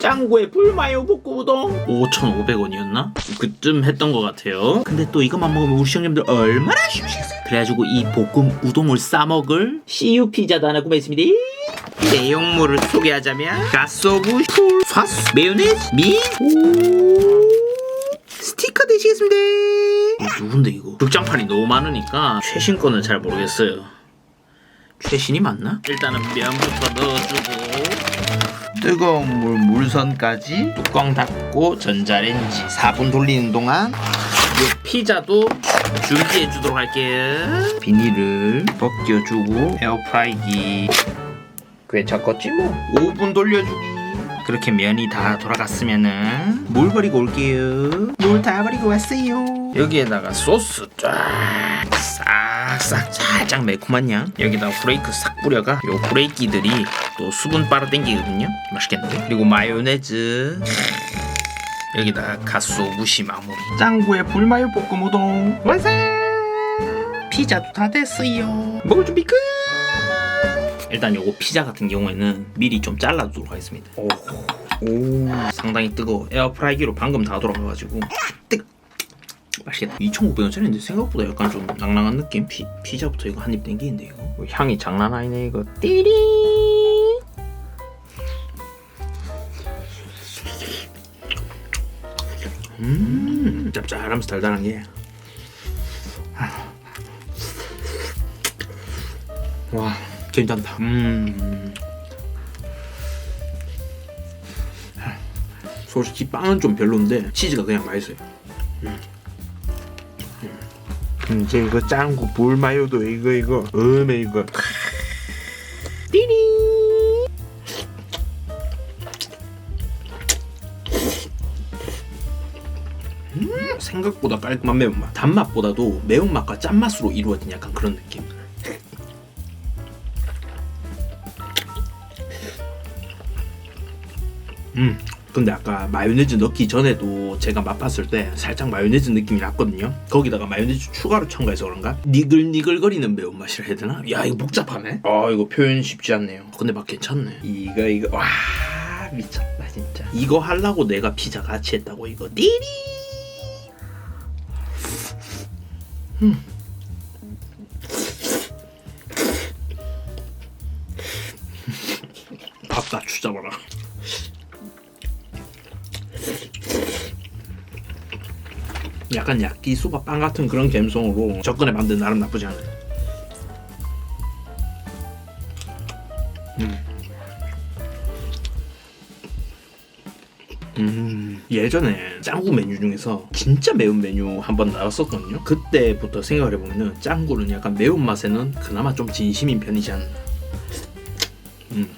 짱구의 불마요 볶음 우동? 5,500원이었나? 그쯤 했던 것 같아요. 근데 또 이것만 먹으면 우리 시청자분들 얼마나 쉬우시겠어요 그래가지고 이 볶음 우동을 싸먹을 CU 피자도 하나 구매했습니다. 내용물을 소개하자면 가소브, 풀, 파스, 메요네즈, 미, 오... 스티커 되시겠습니다. 이거 누군데 이거? 극장판이 너무 많으니까 최신 거는 잘 모르겠어요. 최신이 맞나? 일단은 면부터 넣어주고 뜨거운 물 물선까지 뚜껑 닫고 전자레인지 4분 돌리는 동안 요 피자도 준비해 주도록 할게요. 비닐을 벗겨주고 에어프라이기. 꽤 작겠지 뭐. 5분 돌려주기 그렇게 면이 다 돌아갔으면은 물 버리고 올게요. 물 다 버리고 왔어요. 여기에다가 소스 쫙 싹싹 살짝 매콤한 양 여기다가 브레이크 싹 뿌려가 요 브레이키들이 또 수분 빨아당기거든요. 맛있겠는데? 그리고 마요네즈. 여기다가 가스 무시 마무리. 짱구의 불마요 볶음 우동. 완성! 피자도 다 됐어요. 먹을 준비 끝 일단 요거 피자 같은 경우에는 미리 좀 잘라두도록 하겠습니다. 오, 오 상당히 뜨거워. 에어프라이기로 방금 다 돌아가가지고 뜨거 맛있겠다. 2,500원짜리인데 생각보다 약간 좀 낭낭한 느낌? 피, 피자부터 이거 한입 땡기는데 이거 어, 향이 장난 아니네 이거. 띠리! 음 짭짤하면서 달달한 게. 와, 괜찮다. 음. 솔직히 빵은 좀 별론데 치즈가 그냥 맛있어요. 음. 음, 이제 이거 짱구 불마요도 이거 이거 음에 이거. 음, 생각보다 깔끔한 매운맛. 단맛보다도 매운맛과 짠맛으로 이루어진 약간 그런 느낌. 음. 근데 아까 마요네즈 넣기 전에도 제가 맛봤을 때 살짝 마요네즈 느낌이 났거든요. 거기다가 마요네즈 추가로 첨가해서 그런가? 니글니글거리는 매운맛이라 해야 되나? 야 이거 복잡하네. 아 이거 표현 쉽지 않네요. 근데 맛 괜찮네. 이거 이거 와 미쳤다 진짜. 이거 하려고 내가 피자 같이 했다고 이거 띠리. 음. 밥다 주잡아라. 약간 야끼소바 빵 같은 그런 감성으로 접근해 만든 나름 나쁘지 않아요. 음. 음, 예전에 짱구 메뉴 중에서 진짜 매운 메뉴 한 번 나왔었거든요. 그때부터 생각을 해보면은 짱구는 약간 매운맛에는 그나마 좀 진심인 편이지 않나. 음.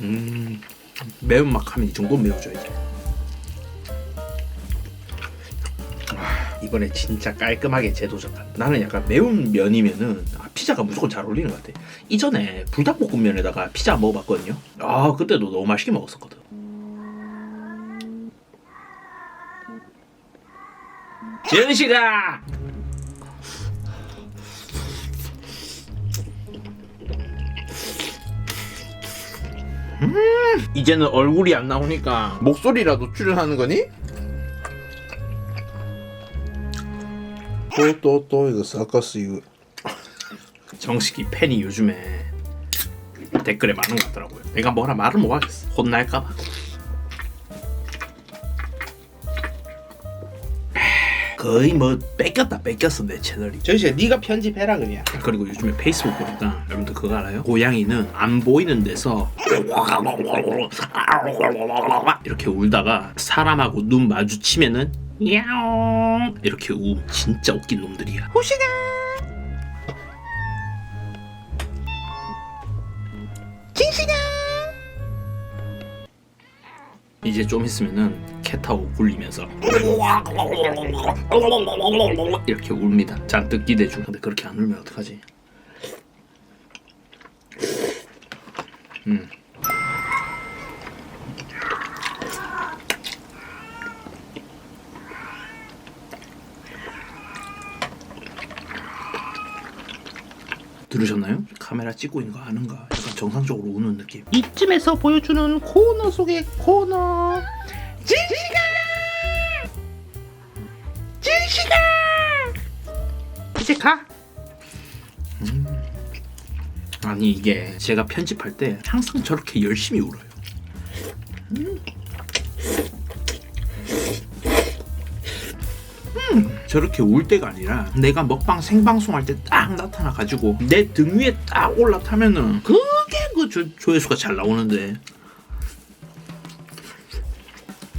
음. 매운맛 하면 이 정도 매워줘야지. 이번에 진짜 깔끔하게 재도전한. 나는 약간 매운 면이면은 아, 피자가 무조건 잘 어울리는 것 같아. 이전에 불닭볶음면에다가 피자 먹어봤거든요. 아 그때도 너무 맛있게 먹었었거든. 지은씨가 이제는 얼굴이 안 나오니까 목소리라도 출연하는 거니? 또 또 또 이거 사카스 이거 정식이 팬이 요즘에 댓글에 많은 것 같더라고요. 내가 뭐라 말을 못 하겠어. 혼날까봐. 거의 뭐 뺏겼다 뺏겼어 내 채널이 저기야 네가 편집해라 그냥 그리고 요즘에 페이스북 보니까 여러분들 그거 알아요? 고양이는 안 보이는 데서 이렇게 울다가 사람하고 눈 마주치면은 야옹 이렇게 우 진짜 웃긴 놈들이야 호시가 진시가 이제 좀 있으면은 캣타워 굴리면서 이렇게 울니다. 잔뜩 기대주. 근데 그렇게 안 울면 어떡하지? 음. 들으셨나요? 카메라 찍고 있는 거 아는가? 약간 정상적으로 우는 느낌. 이쯤에서 보여주는 코너 속의 코너. 진시가! 진시가! 이제 가. 아니 이게 제가 편집할 때 항상 저렇게 열심히 울어요. 음, 저렇게 울 때가 아니라 내가 먹방 생방송할 때 딱 나타나 가지고 내 등 위에 딱 올라타면은 그게 그 조, 조회수가 잘 나오는데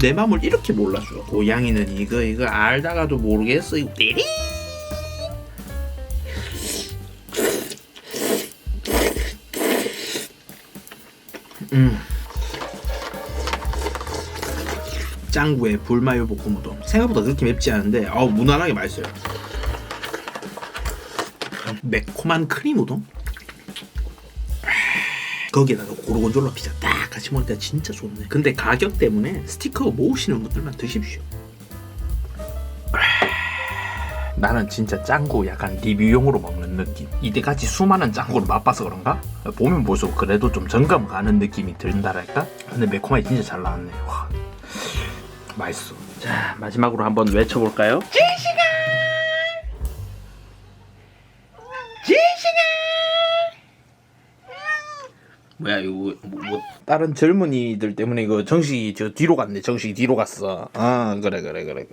내 마음을 이렇게 몰라줘. 고양이는 이거 이거 알다가도 모르겠어. 이거 띠리 짱구의 불마요 볶음 우동 생각보다 그렇게 맵지 않은데 아우 무난하게 맛있어요 매콤한 크림 우동 거기에다가 고르곤졸라 피자 딱 같이 먹으니까 진짜 좋네 근데 가격 때문에 스티커 모으시는 분들만 드십시오 나는 진짜 짱구 약간 리뷰용으로 먹는 느낌. 이때까지 수많은 짱구를 맛봐서 그런가? 보면 볼수록 그래도 좀 정감 가는 느낌이 든다랄까? 근데 매콤하게 진짜 잘 나왔네. 와. 맛있어. 자 마지막으로 한번 외쳐볼까요? 뭐야 이거 뭐, 뭐 다른 젊은이들 때문에 이거 정식이 저 뒤로 갔네. 정식이 뒤로 갔어. 아 그래 그래 그래.